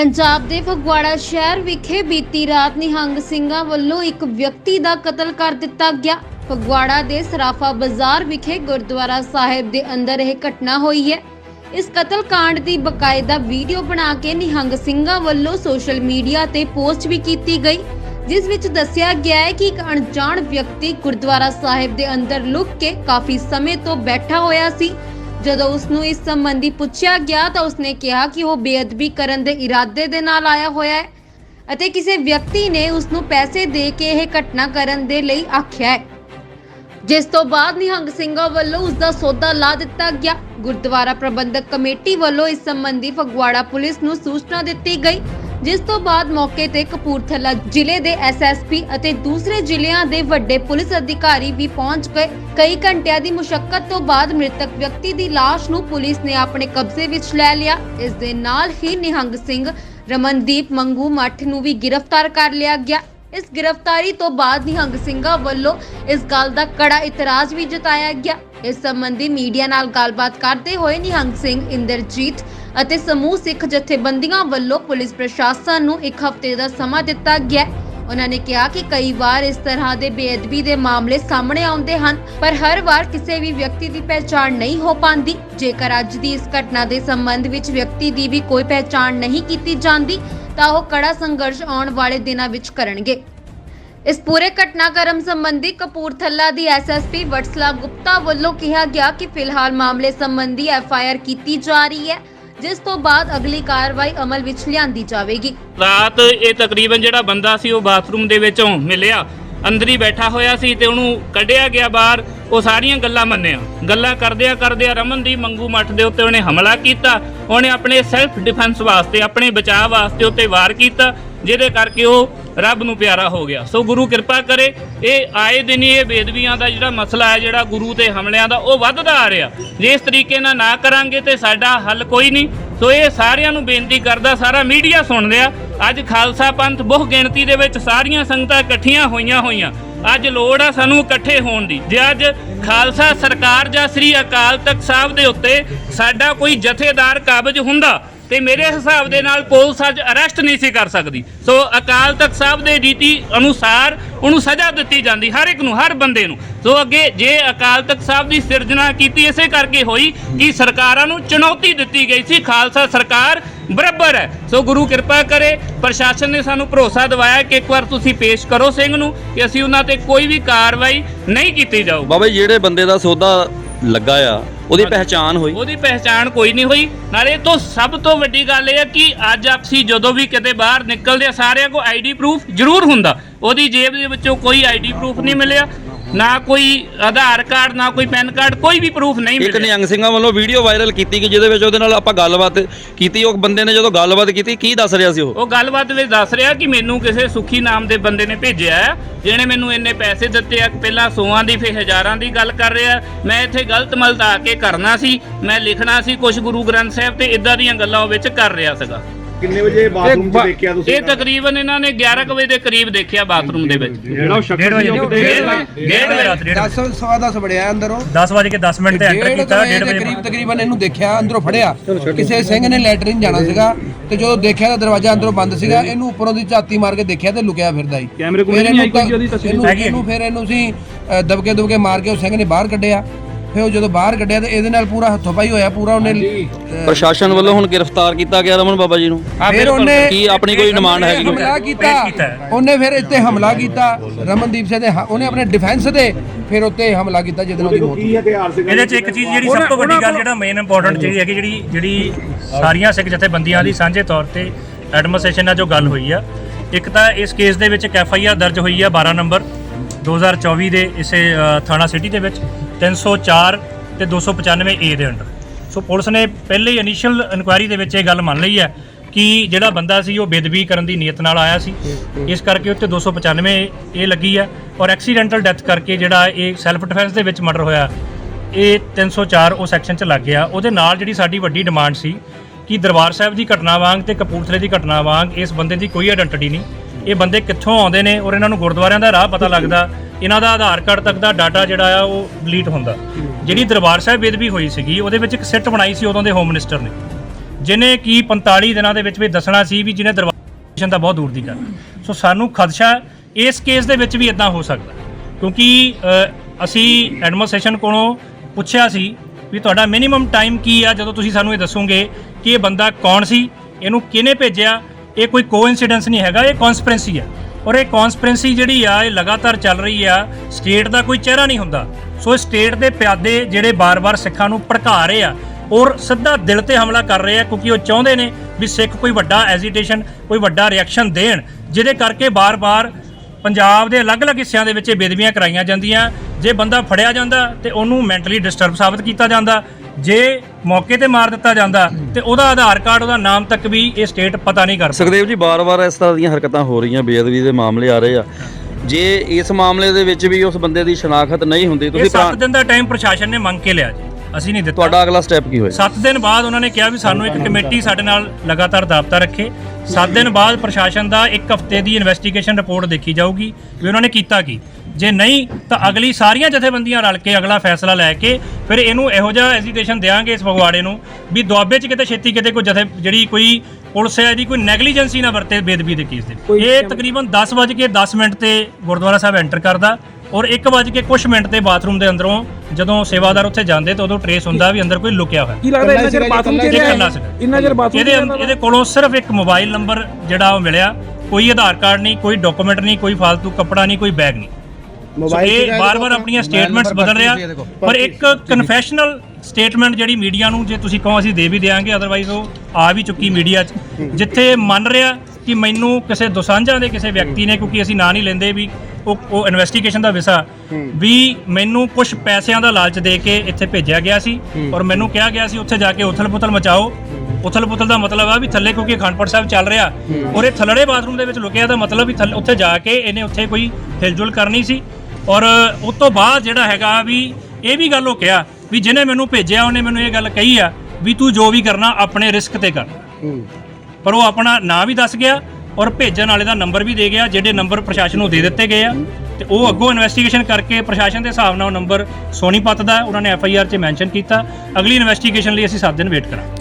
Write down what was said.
ਪੰਜਾਬ ਦੇ ਫਗਵਾੜਾ ਸ਼ਹਿਰ ਵਿਖੇ ਬੀਤੀ ਰਾਤ ਨਿਹੰਗ ਸਿੰਘਾਂ ਵੱਲੋਂ ਇੱਕ ਵਿਅਕਤੀ ਦਾ ਕਤਲ ਕਰ ਦਿੱਤਾ ਗਿਆ। ਫਗਵਾੜਾ ਦੇ ਸਰਾਫਾ ਬਾਜ਼ਾਰ ਵਿਖੇ ਗੁਰਦੁਆਰਾ ਸਾਹਿਬ ਦੇ ਅੰਦਰ ਇਹ ਘਟਨਾ ਹੋਈ ਹੈ। ਇਸ ਕਤਲ ਕਾਂਡ ਦੀ ਬਕਾਇਦਾ ਵੀਡੀਓ ਬਣਾ ਕੇ ਨਿਹੰਗ ਸਿੰਘਾਂ ਵੱਲੋਂ ਸੋਸ਼ਲ ਮੀਡੀਆ ਤੇ ਪੋਸਟ ਵੀ ਕੀਤੀ ਗਈ, ਜਿਸ ਵਿੱਚ ਦੱਸਿਆ ਗਿਆ ਹੈ ਕਿ ਇੱਕ ਅਣਜਾਣ ਵਿਅਕਤੀ ਗੁਰਦੁਆਰਾ ਸਾਹਿਬ ਦੇ ਅੰਦਰ ਲੁਕ ਕੇ ਕਾਫੀ ਸਮੇਂ ਤੋਂ ਬੈਠਾ ਹੋਇਆ ਸੀ। ਜਦੋਂ ਉਸ ਨੂੰ ਇਸ ਸੰਬੰਧੀ ਪੁੱਛਿਆ ਗਿਆ ਤਾਂ ਉਸਨੇ ਕਿਹਾ ਕਿ ਉਹ ਬੇਅਦਬੀ ਕਰਨ ਦੇ ਇਰਾਦੇ ਦੇ ਨਾਲ ਆਇਆ ਹੋਇਆ ਹੈ ਅਤੇ ਕਿਸੇ ਵਿਅਕਤੀ ਨੇ ਉਸ ਨੂੰ ਪੈਸੇ ਦੇ ਕੇ ਇਹ ਘਟਨਾ ਕਰਨ ਦੇ ਲਈ ਆਖਿਆ ਹੈ। ਜਿਸ ਤੋਂ ਬਾਅਦ ਨਿਹੰਗ ਸਿੰਘਾਂ ਵੱਲੋਂ ਉਸ ਦਾ ਸੌਦਾ ਲਾ ਦਿੱਤਾ ਗਿਆ। ਗੁਰਦੁਆਰਾ ਪ੍ਰਬੰਧਕ ਕਮੇਟੀ ਵੱਲੋਂ ਇਸ ਸੰਬੰਧੀ ਫਗਵਾੜਾ ਪੁਲਿਸ ਨੂੰ ਸੂਚਨਾ ਦਿੱਤੀ ਗਈ ਜਿਸ ਤੋਂ ਬਾਅਦ ਮੌਕੇ ਤੇ ਕਪੂਰਥਲਾ ਜ਼ਿਲ੍ਹੇ ਦੇ ਐਸਐਸਪੀ ਅਤੇ ਦੂਸਰੇ ਜ਼ਿਲ੍ਹਿਆਂ ਦੇ ਵੱਡੇ ਪੁਲਿਸ ਅਧਿਕਾਰੀ ਵੀ ਪਹੁੰਚ ਗਏ। ਕਈ ਘੰਟਿਆਂ ਦੀ ਮੁਸ਼ਕਲ ਤੋਂ ਬਾਅਦ ਮ੍ਰਿਤਕ ਵਿਅਕਤੀ ਦੀ ਲਾਸ਼ ਨੂੰ ਪੁਲਿਸ ਨੇ ਆਪਣੇ ਕਬਜ਼ੇ ਵਿੱਚ ਲੈ ਲਿਆ। ਇਸ ਦੇ ਨਾਲ ਹੀ ਨਿਹੰਗ ਸਿੰਘ, ਰਮਨਦੀਪ ਮੰਗੂ ਮੱਠ ਨੂੰ ਵੀ ਗ੍ਰਿਫਤਾਰ ਕਰ ਲਿਆ ਗਿਆ। ਇਸ ਗ੍ਰਿਫਤਾਰੀ ਤੋਂ ਬਾਅਦ ਨਿਹੰਗ ਸਿੰਘਾਂ ਵੱਲੋਂ ਇਸ ਗੱਲ ਦਾ ਕੜਾ ਇਤਰਾਜ਼ ਵੀ ਜਤਾਇਆ ਗਿਆ। ਇਸ ਸੰਬੰਧੀ ਮੀਡੀਆ ਨਾਲ ਗੱਲਬਾਤ ਕਰਦੇ ਹੋਏ ਨਿਹੰਗ ਸਿੰਘ, ਇੰਦਰਜੀਤ ਅਤੇ ਸਮੂਹ ਸਿੱਖ ਜਥੇਬੰਦੀਆਂ ਵੱਲੋਂ ਪੁਲਿਸ ਪ੍ਰਸ਼ਾਸਨ ਨੂੰ ਇੱਕ ਹਫ਼ਤੇ ਦਾ ਸਮਾਂ ਦਿੱਤਾ ਗਿਆ ਹੈ। ਉਹਨਾਂ ਨੇ ਕਿਹਾ ਕਿ ਕਈ ਵਾਰ ਇਸ ਤਰ੍ਹਾਂ ਦੇ ਬੇਅਦਬੀ ਦੇ ਮਾਮਲੇ ਸਾਹਮਣੇ ਆਉਂਦੇ ਹਨ, ਪਰ ਹਰ ਵਾਰ ਕਿਸੇ ਵੀ ਵਿਅਕਤੀ ਦੀ ਪਹਿਚਾਣ ਨਹੀਂ ਹੋ ਪਾਉਂਦੀ। ਜੇਕਰ ਅੱਜ ਦੀ ਇਸ ਘਟਨਾ ਦੇ ਸੰਬੰਧ ਵਿੱਚ ਵਿਅਕਤੀ ਦੀ ਵੀ ਕੋਈ ਪਹਿਚਾਣ ਨਹੀਂ ਕੀਤੀ ਜਾਂਦੀ, ਤਾਂ ਉਹ ਕੜਾ ਸੰਘਰਸ਼ ਆਉਣ ਵਾਲੇ ਦਿਨਾਂ ਵਿੱਚ ਕਰਨਗੇ। ਇਸ ਪੂਰੇ ਘਟਨਾਕ੍ਰਮ ਸੰਬੰਧੀ ਕਪੂਰਥਲਾ ਦੀ ਐਸਐਸਪੀ ਵਟਸਲਾ ਗੁਪਤਾ ਵੱਲੋਂ ਕਿਹਾ ਗਿਆ ਕਿ ਫਿਲਹਾਲ ਮਾਮਲੇ ਸੰਬੰਧੀ ਐਫਆਈਆਰ ਕੀਤੀ ਜਾ ਰਹੀ ਹੈ। ਜਿਸ ਤੋਂ ਬਾਅਦ ਅਗਲੀ ਕਾਰਵਾਈ ਅਮਲ ਵਿੱਚ ਲਿਆਂਦੀ ਜਾਵੇਗੀ। ਰਾਤ ਇਹ ਤਕਰੀਬਨ ਜਿਹੜਾ ਬੰਦਾ ਸੀ, ਉਹ ਬਾਥਰੂਮ ਦੇ ਵਿੱਚੋਂ ਮਿਲਿਆ। ਅੰਦਰ ਹੀ ਬੈਠਾ ਹੋਇਆ ਸੀ ਤੇ ਉਹਨੂੰ ਕੱਢਿਆ ਗਿਆ ਬਾਹਰ। ਉਹ ਸਾਰੀਆਂ ਗੱਲਾਂ ਮੰਨਿਆ। ਗੱਲਾਂ ਕਰਦਿਆਂ ਕਰਦਿਆਂ ਰਮਨ ਦੀ ਮੰਗੂ ਮੱਠ ਦੇ ਉੱਤੇ ਉਹਨੇ ਹਮਲਾ ਕੀਤਾ। ਉਹਨੇ ਆਪਣੇ ਸੈਲਫ ਡਿਫੈਂਸ ਵਾਸਤੇ, ਆਪਣੇ ਬਚਾਅ ਵਾਸਤੇ ਉੱਤੇ ਵਾਰ ਕੀਤਾ। ਜਿਹਦੇ ਕਰਕੇ ਉਹ ਰੱਬ ਨੂੰ ਪਿਆਰਾ ਹੋ ਗਿਆ। ਸੋ ਗੁਰੂ ਕਿਰਪਾ ਕਰੇ, ਇਹ ਆਏ ਦਿਨ ਇਹ ਬੇਦਬੀਆਂ ਦਾ ਜਿਹੜਾ ਮਸਲਾ ਹੈ, ਜਿਹੜਾ ਗੁਰੂ ਤੇ ਹਮਲਿਆਂ ਦਾ, ਉਹ ਵੱਧਦਾ ਆ ਰਿਹਾ। ਜੇ ਇਸ ਤਰੀਕੇ ਨਾਲ ਨਾ ਕਰਾਂਗੇ ਤੇ ਸਾਡਾ ਹੱਲ ਕੋਈ ਨਹੀਂ। ਸੋ ਇਹ ਸਾਰਿਆਂ ਨੂੰ ਬੇਨਤੀ ਕਰਦਾ, ਸਾਰਾ ਮੀਡੀਆ ਸੁਣ ਰਿਹਾ। ਅੱਜ ਖਾਲਸਾ ਪੰਥ ਬਹੁ ਗਿਣਤੀ ਦੇ ਵਿੱਚ ਸਾਰੀਆਂ ਸੰਗਤਾਂ ਇਕੱਠੀਆਂ ਹੋਈਆਂ ਹੋਈਆਂ। ਅੱਜ ਲੋੜ ਆ ਸਾਨੂੰ ਇਕੱਠੇ ਹੋਣ ਦੀ। ਜੇ ਅੱਜ ਖਾਲਸਾ ਸਰਕਾਰ ਜਾਂ ਸ੍ਰੀ ਅਕਾਲ ਤਖਤ ਸਾਹਿਬ ਦੇ ਉੱਤੇ ਸਾਡਾ ਕੋਈ ਜਥੇਦਾਰ ਕਾਬਜ ਹੁੰਦਾ ਤੇ ਮੇਰੇ ਹਿਸਾਬ ਦੇ ਨਾਲ ਪੁਲਿਸ ਅੱਜ ਅਰੈਸਟ ਨਹੀਂ ਸੀ ਕਰ ਸਕਦੀ। ਸੋ ਅਕਾਲ ਤਖਤ ਸਾਹਿਬ ਦੇ ਰੀਤੀ ਅਨੁਸਾਰ ਉਹਨੂੰ ਸਜ਼ਾ ਦਿੱਤੀ ਜਾਂਦੀ ਹਰ ਇੱਕ ਨੂੰ, ਹਰ ਬੰਦੇ ਨੂੰ। ਸੋ ਅੱਗੇ ਜੇ ਅਕਾਲ ਤਖਤ ਸਾਹਿਬ ਦੀ ਸਿਰਜਣਾ ਕੀਤੀ ਇਸੇ ਕਰਕੇ ਹੋਈ ਕਿ ਸਰਕਾਰਾਂ ਨੂੰ ਚੁਣੌਤੀ ਦਿੱਤੀ ਗਈ ਸੀ। ਖਾਲਸਾ ਸਰਕਾਰ ਬਰਾਬਰ ਹੈ। ਸੋ ਗੁਰੂ ਕਿਰਪਾ ਕਰੇ, ਪ੍ਰਸ਼ਾਸਨ ਨੇ ਸਾਨੂੰ ਭਰੋਸਾ ਦਿਵਾਇਆ ਕਿ ਇੱਕ ਵਾਰ ਤੁਸੀਂ ਪੇਸ਼ ਕਰੋ ਸਿੰਘ ਨੂੰ ਕਿ ਅਸੀਂ ਉਹਨਾਂ ਤੇ ਕੋਈ ਵੀ ਕਾਰਵਾਈ ਨਹੀਂ ਕੀਤੀ ਜਾਊ। ਬਾਬਾ ਜੀ, ਜਿਹੜੇ ਬੰਦੇ ਦਾ ਸੌਦਾ ਲੱਗਾ ਆ ਉਹਦੀ ਪਹਿਚਾਣ ਹੋਈ। ਉਹਦੀ ਪਹਿਚਾਣ ਕੋਈ ਨਹੀਂ ਹੋਈ। ਨਾਲੇ ਇਹ ਤੋਂ ਸਭ ਤੋਂ ਵੱਡੀ ਗੱਲ ਇਹ ਹੈ ਕਿ ਅੱਜ ਆਪਸੀ ਜਦੋਂ ਵੀ ਕਿਤੇ ਬਾਹਰ ਨਿਕਲਦੇ ਆ ਸਾਰਿਆਂ ਕੋਲ ਆਈਡੀ ਪ੍ਰੂਫ ਜ਼ਰੂਰ ਹੁੰਦਾ। ਉਹਦੀ ਜੇਬ ਦੇ ਵਿੱਚੋਂ ਕੋਈ ਆਈਡੀ ਪ੍ਰੂਫ ਨਹੀਂ ਮਿਲਿਆ। ਨਾ ਕੋਈ ਆਧਾਰ ਕਾਰਡ ਨਾ ਕੋਈ ਪੈਨ ਕਾਰਡ ਕੋਈ ਵੀ ਪ੍ਰੂਫ ਨਹੀਂ ਇੱਕ ਮਿਲਿਆ। ਨਿਹੰਗ ਸਿੰਘਾਂ ਵੱਲੋਂ ਵੀਡੀਓ ਵਾਇਰਲ ਕੀਤੀ ਕਿ ਜਿਹਦੇ ਵਿੱਚ ਉਹਦੇ ਨਾਲ ਆਪਾਂ ਗੱਲਬਾਤ ਕੀਤੀ ਉਹ ਬੰਦੇ ਨੇ ਜਦੋਂ ਗੱਲਬਾਤ ਕੀਤੀ ਕੀ ਦੱਸ ਰਿਹਾ ਸੀ ਉਹ? ਉਹ ਗੱਲਬਾਤ ਵਿੱਚ ਦੱਸ ਰਿਹਾ ਕਿ ਮੈਨੂੰ ਕਿਸੇ ਸੁਖੀ ਨਾਮ ਦੇ ਬੰਦੇ ਨੇ ਭੇਜਿਆ ਹੈ ਜਿਹਨੇ ਮੈਨੂੰ ਇੰਨੇ ਪੈਸੇ ਦਿੱਤੇ ਆ ਪਹਿਲਾਂ ਸੌਆਂ ਦੀ ਫਿਰ ਹਜ਼ਾਰਾਂ ਦੀ ਗੱਲ ਕਰ ਰਿਹਾ ਮੈਂ ਇੱਥੇ ਗਲਤ ਮਲਤ ਆ ਕੇ ਕਰਨਾ ਸੀ ਮੈਂ ਲਿਖਣਾ ਸੀ ਕੁਝ ਗੁਰੂ ਗ੍ਰੰਥ ਸਾਹਿਬ ਤੇ ਇਦਾਂ ਦੀਆਂ ਗੱਲਾਂ ਉਹ ਵਿੱਚ ਕਰ ਰਿਹਾ ਸੀਗਾ। ਕਿੰਨੇ ਵਜੇ ਬਾਥਰੂਮ 'ਚ ਦੇਖਿਆ ਤੁਸੀਂ? ਇਹ ਤਕਰੀਬਨ ਇਹਨਾਂ ਨੇ 11 ਕੁ ਵਜੇ ਦੇ ਕਰੀਬ ਦੇਖਿਆ ਬਾਥਰੂਮ ਦੇ ਵਿੱਚ। ਜਿਹੜਾ ਉਹ ਸ਼ਖਸ ਡੇਢ ਵਜੇ ਸੀ ਉਹ ਕਿਤੇ ਡੇਢ ਵਜੇ ਡੇਢ ਵਜੇ ਰਾਤ ਡੇਢ 10 ਸਵਾ 10 ਵੜਿਆ ਅੰਦਰੋਂ। 10 ਵਜੇ ਕੇ 10 ਮਿੰਟ ਤੇ ਐਂਟਰ ਡੇਢ ਕੀਤਾ ਵਜੇ 1:30 ਦੇ ਵਜੇ ਕਰੀਬ ਤਕਰੀਬਨ ਇਹਨੂੰ ਦੇਖਿਆ ਅੰਦਰੋਂ ਫੜਿਆ। ਕਿਸੇ ਸਿੰਘ ਨੇ ਲੈਟਰਿਨ ਜਾਣਾ ਸੀਗਾ ਤੇ ਜਦੋਂ ਦੇਖਿਆ ਤਾਂ ਦਰਵਾਜ਼ਾ ਅੰਦਰੋਂ ਬੰਦ ਸੀਗਾ ਇਹਨੂੰ ਉੱਪਰੋਂ ਦੀ ਝਾਤੀ ਮਾਰ ਕੇ ਦੇਖਿਆ ਤੇ ਲੁਕਿਆ ਫਿਰਦਾ ਸੀ ਕੈਮਰੇ ਕੋਲ ਫਿਰ ਨਹੀਂ ਆਈ ਇਹਨੂੰ ਕੋਈ ਉਹਦੀ ਤਸਵੀਰ? ਇਹਨੂੰ- ਹੈਗੀ ਹੈ। ਇਹਨੂੰ ਫਿਰ ਇਹਨੂੰ ਸੀ ਅ, ਦਬਕੇ ਦਬਕੇ ਮਾਰ ਕੇ ਉਹ ਸਿੰਘ ਨੇ ਬਾਹਰ ਕੱਢਿਆ। ਫਿਰ ਉਹ ਜਦੋਂ ਬਾਹਰ ਕੱਢਿਆ ਤੇ ਇਹਦੇ ਨਾਲ ਪੂਰਾ ਹੱਥੋਂ ਪਾਈ ਹੋਇਆ ਪੂਰਾ ਉਹਨੇ ਪ੍ਰਸ਼ਾਸਨ ਵੱਲੋਂ ਹੁਣ ਗ੍ਰਿਫਤਾਰ ਕੀਤਾ ਗਿਆ ਰਮਨ ਬਾਬਾ ਜੀ ਨੂੰ। ਫਿਰ ਉਹਨੇ ਕੀ ਆਪਣੀ ਕੋਈ ਡਿਮਾਂਡ ਹੈਗੀ? ਹਮਲਾ ਕੀਤਾ। ਉਹਨੇ ਫਿਰ ਇੱਥੇ ਹਮਲਾ ਕੀਤਾ। ਰਮਨਦੀਪ ਸਿੰਘ ਦੇ ਉਹਨੇ ਆਪਣੇ ਡਿਫੈਂਸ ਤੇ ਫਿਰ ਉੱਤੇ ਹਮਲਾ ਕੀਤਾ ਜਿਹਦੇ ਨਾਲ ਉਹਦੀ ਮੌਤ ਇਹਦੇ ਚ ਇੱਕ ਚੀਜ਼ ਜਿਹੜੀ ਸਭ ਤੋਂ ਵੱਡੀ ਗੱਲ ਜਿਹੜਾ ਮੇਨ ਇੰਪੋਰਟੈਂਟ ਜਿਹੜੀ ਹੈਗੀ ਜਿਹੜੀ ਜਿਹੜੀ ਸਾਰੀਆਂ ਸਿੱਖ ਜਥੇਬੰਦੀਆਂ ਦੀ ਸਾਂਝੇ ਤੌਰ ਤੇ ਐਡਮਿਨਿਸਟ੍ਰੇਸ਼ਨ ਨਾਲ ਜੋ ਗੱਲ ਹੋਈ ਆ ਇੱਕ ਤਾਂ ਇਸ ਕੇਸ ਦੇ ਵਿੱਚ ਐਫ ਆਈ ਆਰ ਦਰਜ ਹੋਈ ਆ 12 ਨੰਬਰ 2024 ਦੇ ਇਸੇ ਥਾਣਾ ਸਿਟੀ ਦੇ ਵਿੱਚ। 304 ਤੇ 295 ਏ ਦੇ ਅੰਡਰ ਸੋ ਪੁਲਿਸ ਨੇ ਪਹਿਲੇ ਇਨੀਸ਼ੀਅਲ ਇਨਕੁਆਇਰੀ ਦੇ ਵਿੱਚ ਇਹ ਗੱਲ ਮੰਨ ਲਈ ਹੈ ਕਿ ਜਿਹੜਾ ਬੰਦਾ ਸੀ, ਉਹ ਬੇਦਬੀ ਕਰਨ ਦੀ ਨੀਅਤ ਨਾਲ ਆਇਆ ਸੀ। ਇਸ ਕਰਕੇ ਉੱਤੇ 295 ਇਹ ਲੱਗੀ ਆ ਔਰ ਐਕਸੀਡੈਂਟਲ ਡੈਥ ਕਰਕੇ ਜਿਹੜਾ ਇਹ ਸੈਲਫ ਡਿਫੈਂਸ ਦੇ ਵਿੱਚ ਮਰਡਰ ਹੋਇਆ, ਇਹ 304 ਉਹ ਸੈਕਸ਼ਨ ਚ ਲੱਗ ਗਿਆ। ਉਹਦੇ ਨਾਲ ਜਿਹੜੀ ਸਾਡੀ ਵੱਡੀ ਡਿਮਾਂਡ ਸੀ ਕਿ ਦਰਬਾਰ ਸਾਹਿਬ ਦੀ ਘਟਨਾ ਵਾਂਗ ਤੇ ਕਪੂਰਥਲੇ ਦੀ ਘਟਨਾ ਵਾਂਗ ਇਸ ਬੰਦੇ ਦੀ ਕੋਈ ਆਇਡੈਂਟੀ ਨਹੀਂ। ਇਹ ਬੰਦੇ ਕਿੱਥੋਂ ਆਉਂਦੇ ਨੇ ਔਰ ਇਹਨਾਂ ਨੂੰ ਗੁਰਦੁਆਰਿਆਂ ਦਾ ਰਾਹ ਪਤਾ ਲੱਗਦਾ ਇਹਨਾਂ ਦਾ ਆਧਾਰ ਕਾਰਡ ਤੱਕ ਦਾ ਡਾਟਾ ਜਿਹੜਾ ਆ ਉਹ ਡਿਲੀਟ ਹੁੰਦਾ। ਜਿਹੜੀ ਦਰਬਾਰ ਸਾਹਿਬ ਬੇਦਬੀ ਹੋਈ ਸੀਗੀ, ਉਹਦੇ ਵਿੱਚ ਇੱਕ ਸਿੱਟ ਬਣਾਈ ਸੀ ਉਦੋਂ ਦੇ ਹੋਮ ਮਿਨਿਸਟਰ ਨੇ। ਜਿਹਨੇ ਕੀ 45 ਦਿਨਾਂ ਦੇ ਵਿੱਚ ਵੀ ਦੱਸਣਾ ਸੀ ਵੀ ਜਿਹਨੇ ਦਰਬਾਰ ਦਾ ਬਹੁਤ ਦੂਰ ਦੀ ਗੱਲ। ਸੋ ਸਾਨੂੰ ਖਦਸ਼ਾ ਇਸ ਕੇਸ ਦੇ ਵਿੱਚ ਵੀ ਇਦਾਂ ਹੋ ਸਕਦਾ। ਕਿਉਂਕਿ ਅਸੀਂ ਐਡਮਿਨਿਸਟ੍ਰੇਸ਼ਨ ਕੋਲੋਂ ਪੁੱਛਿਆ ਸੀ ਵੀ ਤੁਹਾਡਾ ਮਿਨੀਮਮ ਟਾਈਮ ਕੀ ਆ, ਜਦੋਂ ਤੁਸੀਂ ਸਾਨੂੰ ਇਹ ਦੱਸੋਗੇ ਕਿ ਇਹ ਬੰਦਾ ਕੌਣ ਸੀ, ਇਹਨੂੰ ਕਿਹਨੇ ਭੇਜਿਆ, ਇਹ ਕੋਈ ਕੋਇਨਸੀਡੈਂਸ ਨਹੀਂ ਹੈਗਾ, ਇਹ ਕਨਸਪੀਰੈਂਸੀ ਆ। ਔਰ ਇਹ ਕਨਸਪੀਰੈਂਸੀ ਜਿਹੜੀ ਆ, ਇਹ ਲਗਾਤਾਰ ਚੱਲ ਰਹੀ ਆ ਸਟੇਟ ਦਾ ਕੋਈ ਚਿਹਰਾ ਨਹੀਂ ਹੁੰਦਾ। ਸੋ ਸਟੇਟ ਦੇ ਪਿਆਦੇ ਜਿਹੜੇ ਬਾਰ-ਬਾਰ ਸਿੱਖਾਂ ਨੂੰ ਭੜਕਾ ਰਹੇ ਆ ਔਰ ਸਿੱਧਾ ਦਿਲ ਤੇ ਹਮਲਾ ਕਰ ਰਹੇ ਆ, ਕਿਉਂਕਿ ਉਹ ਚਾਹੁੰਦੇ ਨੇ ਵੀ ਸਿੱਖ ਕੋਈ ਵੱਡਾ ਐਜੀਟੇਸ਼ਨ ਕੋਈ ਵੱਡਾ ਰਿਐਕਸ਼ਨ ਦੇਣ, ਜਿਹਦੇ ਕਰਕੇ ਬਾਰ-ਬਾਰ ਪੰਜਾਬ ਦੇ ਅਲੱਗ-ਅਲੱਗ ਹਿੱਸਿਆਂ ਦੇ ਵਿੱਚ ਇਹ ਬੇਦਬੀਆਂ ਕਰਾਈਆਂ ਜਾਂਦੀਆਂ। ਜੇ ਬੰਦਾ ਫੜਿਆ ਜਾਂਦਾ ਤੇ ਉਹਨੂੰ ਮੈਂਟਲੀ ਡਿਸਟਰਬ ਸਾਬਤ ਕੀਤਾ ਜਾਂਦਾ। ਜੇ ਮੌਕੇ ਤੇ ਮਾਰ ਦਿੱਤਾ ਜਾਂਦਾ ਤੇ ਉਹਦਾ ਆਧਾਰ ਕਾਰਡ ਉਹਦਾ ਨਾਮ ਤੱਕ ਵੀ ਇਹ ਸਟੇਟ ਪਤਾ ਨਹੀਂ ਕਰ ਸਕਦੀ। ਸੁਖਦੇਵ ਜੀ ਬਾਰ-ਬਾਰ ਇਸ ਤਰ੍ਹਾਂ ਦੀਆਂ ਹਰਕਤਾਂ ਹੋ ਰਹੀਆਂ ਬੇਅਦਬੀ ਦੇ ਮਾਮਲੇ ਆ ਰਹੇ ਆ। ਜੇ ਇਸ ਮਾਮਲੇ ਦੇ ਵਿੱਚ ਵੀ ਉਸ ਬੰਦੇ ਦੀ ਸ਼ਨਾਖਤ ਨਹੀਂ ਹੁੰਦੀ ਤੁਸੀਂ 7 ਦਿਨ ਦਾ ਟਾਈਮ ਪ੍ਰਸ਼ਾਸਨ ਨੇ ਮੰਗ ਕੇ ਲਿਆ ਜੀ। ਅਸੀਂ ਨਹੀਂ ਦਿੱਤਾ। ਤੁਹਾਡਾ ਅਗਲਾ ਸਟੈਪ ਕੀ ਹੋਏਗਾ? 7 ਦਿਨ ਬਾਅਦ ਉਹਨਾਂ ਨੇ ਕਿਹਾ ਵੀ ਸਾਨੂੰ ਇੱਕ ਕਮੇਟੀ ਸਾਡੇ ਨਾਲ ਲਗਾਤਾਰ ਦਾਬਤਾ ਰੱਖੇ। 7 ਦਿਨ ਬਾਅਦ ਪ੍ਰਸ਼ਾਸਨ ਦਾ ਇੱਕ ਹਫ਼ਤੇ ਦੀ ਇਨਵੈਸਟੀਗੇਸ਼ਨ ਰਿਪੋਰਟ ਦੇਖੀ ਜਾਊਗੀ ਵੀ ਉਹਨਾਂ ਨੇ ਕੀਤਾ ਕੀ। ਜੇ ਨਹੀਂ ਤਾਂ ਅਗਲੀ ਸਾਰੀਆਂ ਜਥੇਬੰਦੀਆਂ ਰਲ ਕੇ ਅਗਲਾ ਫੈਸਲਾ ਲੈ ਕੇ ਫਿਰ ਇਹਨੂੰ ਇਹੋ ਜਿਹਾ ਐਜੀਟੇਸ਼ਨ ਦੇਾਂਗੇ ਇਸ ਫਗਵਾੜੇ ਨੂੰ ਵੀ ਦੁਆਬੇ 'ਚ ਕਿਤੇ ਛੇਤੀ ਕਿਤੇ ਕੋਈ ਜਥੇ ਜਿਹੜੀ ਕੋਈ ਪੁਲਿਸ ਹੈ ਇਹਦੀ ਕੋਈ ਨੈਗਲੀਜੈਂਸੀ ਨਾ ਵਰਤੇ ਬੇਦਬੀ ਦੇ ਕੇਸ ਦੇ। ਇਹ ਤਕਰੀਬਨ 10 ਵਜੇ ਕੇ 10 ਮਿੰਟ ਤੇ ਗੁਰਦੁਆਰਾ ਸਾਹਿਬ ਐਂਟਰ ਕਰਦਾ। ਔਰ 1 ਵਜੇ ਕੇ ਕੁਝ ਮਿੰਟ ਤੇ ਬਾਥਰੂਮ ਦੇ ਅੰਦਰੋਂ ਜਦੋਂ ਸੇਵਾਦਾਰ ਉੱਥੇ ਜਾਂਦੇ ਤਾਂ ਉਦੋਂ ਟਰੇਸ ਹੁੰਦਾ ਵੀ ਅੰਦਰ ਕੋਈ ਲੁਕਿਆ ਹੋਇਆ। ਕੀ ਲੱਗਦਾ ਇੰਨਾ ਚਿਰ ਬਾਥਰੂਮ ਚ ਇਹ ਰਿਹਾ ਇਕੱਲਾ ਸੀਗਾ। ਇੰਨਾ ਚਿਰ ਬਾਥਰੂਮ ਇਹਦੇ ਇਹਦੇ ਕੋਲੋਂ ਸਿਰਫ ਇੱਕ ਮੋਬਾਈਲ ਨੰਬਰ ਜਿਹੜਾ ਉਹ ਮਿਲਿਆ। ਕੋਈ ਆਧਾਰ ਕਾਰਡ ਨਹੀਂ ਕੋਈ ਡਾਕੂਮੈਂਟ ਨਹੀਂ ਕੋਈ ਫालतू ਕੱਪੜਾ ਨਹੀਂ ਕੋਈ ਬੈਗ ਨਹੀਂ। ਇਹ ਬਾਰ-ਬਾਰ ਆਪਣੀਆਂ ਸਟੇਟਮੈਂਟਸ ਬਦਲ ਰਿਹਾ। ਪਰ ਇੱਕ ਕਨਫੈਸ਼ਨਲ ਸਟੇਟਮੈਂਟ ਜਿਹੜੀ ਮੀਡੀਆ ਨੂੰ ਜੇ ਤੁਸੀਂ ਕਹੋ ਅਸੀਂ ਦੇ ਵੀ ਦੇਾਂਗੇ ਅਦਰਵਾਈਜ਼ ਉਹ ਆ ਵੀ ਚੁੱਕੀ ਮੀਡੀਆ 'ਚ। ਜਿੱਥੇ ਮੰਨ ਰਿਹਾ ਕਿ ਮੈਨੂੰ ਕਿਸੇ ਦੁਸਾਂਝਾਂ ਦੇ ਕਿਸੇ ਵਿਅਕਤੀ ਨੇ ਕਿਉਂਕਿ ਅਸੀਂ ਨਾਂ ਨਹੀਂ ਲੈਂਦੇ ਵੀ ਉਹ ਉਹ ਇਨਵੈਸਟੀਗੇਸ਼ਨ ਦਾ ਵਿਸ਼ਾ ਵੀ ਮੈਨੂੰ ਕੁਝ ਪੈਸਿਆਂ ਦਾ ਲਾਲਚ ਦੇ ਕੇ ਇੱਥੇ ਭੇਜਿਆ ਗਿਆ ਸੀ ਔਰ ਮੈਨੂੰ ਕਿਹਾ ਗਿਆ ਸੀ ਉੱਥੇ ਜਾ ਕੇ ਉਥਲ-ਪੁਥਲ ਮਚਾਓ। ਉਥਲ-ਪੁਥਲ ਦਾ ਮਤਲਬ ਆ ਵੀ ਥੱਲੇ ਕਿਉਂਕਿ ਅਖੰਡਪੁਰ ਸਾਹਿਬ ਚੱਲ ਰਿਹਾ। ਔਰ ਇਹ ਥੱਲੜੇ ਬਾਥਰੂਮ ਦੇ ਵਿੱਚ ਲੁਕਿਆ ਦਾ ਮਤਲਬ ਵੀ ਥੱਲੇ ਉੱਥੇ ਜਾ ਕੇ ਇਹਨੇ ਉੱਥੇ ਕੋਈ ਹਿਲਜੁਲ ਕਰਨੀ ਸੀ। ਔਰ ਉਸ ਤੋਂ ਬਾਅਦ ਜਿਹੜਾ ਹੈਗਾ ਵੀ ਇਹ ਵੀ ਗੱਲ ਉਹ ਕਿਹਾ ਵੀ ਜਿਹਨੇ ਮੈਨੂੰ ਭੇਜਿਆ ਉਹਨੇ ਮੈਨੂੰ ਇਹ ਗੱਲ ਕਹੀ ਆ ਵੀ ਤੂੰ ਜੋ ਵੀ ਕਰਨਾ ਆਪਣੇ ਰਿਸਕ ਤੇ ਕਰ। ਪਰ ਉਹ ਆਪਣਾ ਨਾਂ ਵੀ ਦੱਸ ਗਿਆ ਔਰ ਭੇਜਣ ਵਾਲੇ ਦਾ ਨੰਬਰ ਵੀ ਦੇ ਗਿਆ, ਜਿਹੜੇ ਨੰਬਰ ਪ੍ਰਸ਼ਾਸਨ ਨੂੰ ਦੇ ਦਿੱਤੇ ਗਏ ਆ, ਤੇ ਉਹ ਅੱਗੋਂ ਇਨਵੈਸਟੀਗੇਸ਼ਨ ਕਰਕੇ ਪ੍ਰਸ਼ਾਸਨ ਦੇ ਹਿਸਾਬ ਨਾਲ ਉਹ ਨੰਬਰ ਸੋਨੀਪਤ ਦਾ ਉਹਨਾਂ ਨੇ ਐਫ ਆਈ ਆਰ 'ਚ ਮੈਂਸ਼ਨ ਕੀਤਾ। ਅਗਲੀ ਇਨਵੈਸਟੀਗੇਸ਼ਨ ਲਈ ਅਸੀਂ 7 ਦਿਨ ਵੇਟ ਕਰਾਂਗੇ।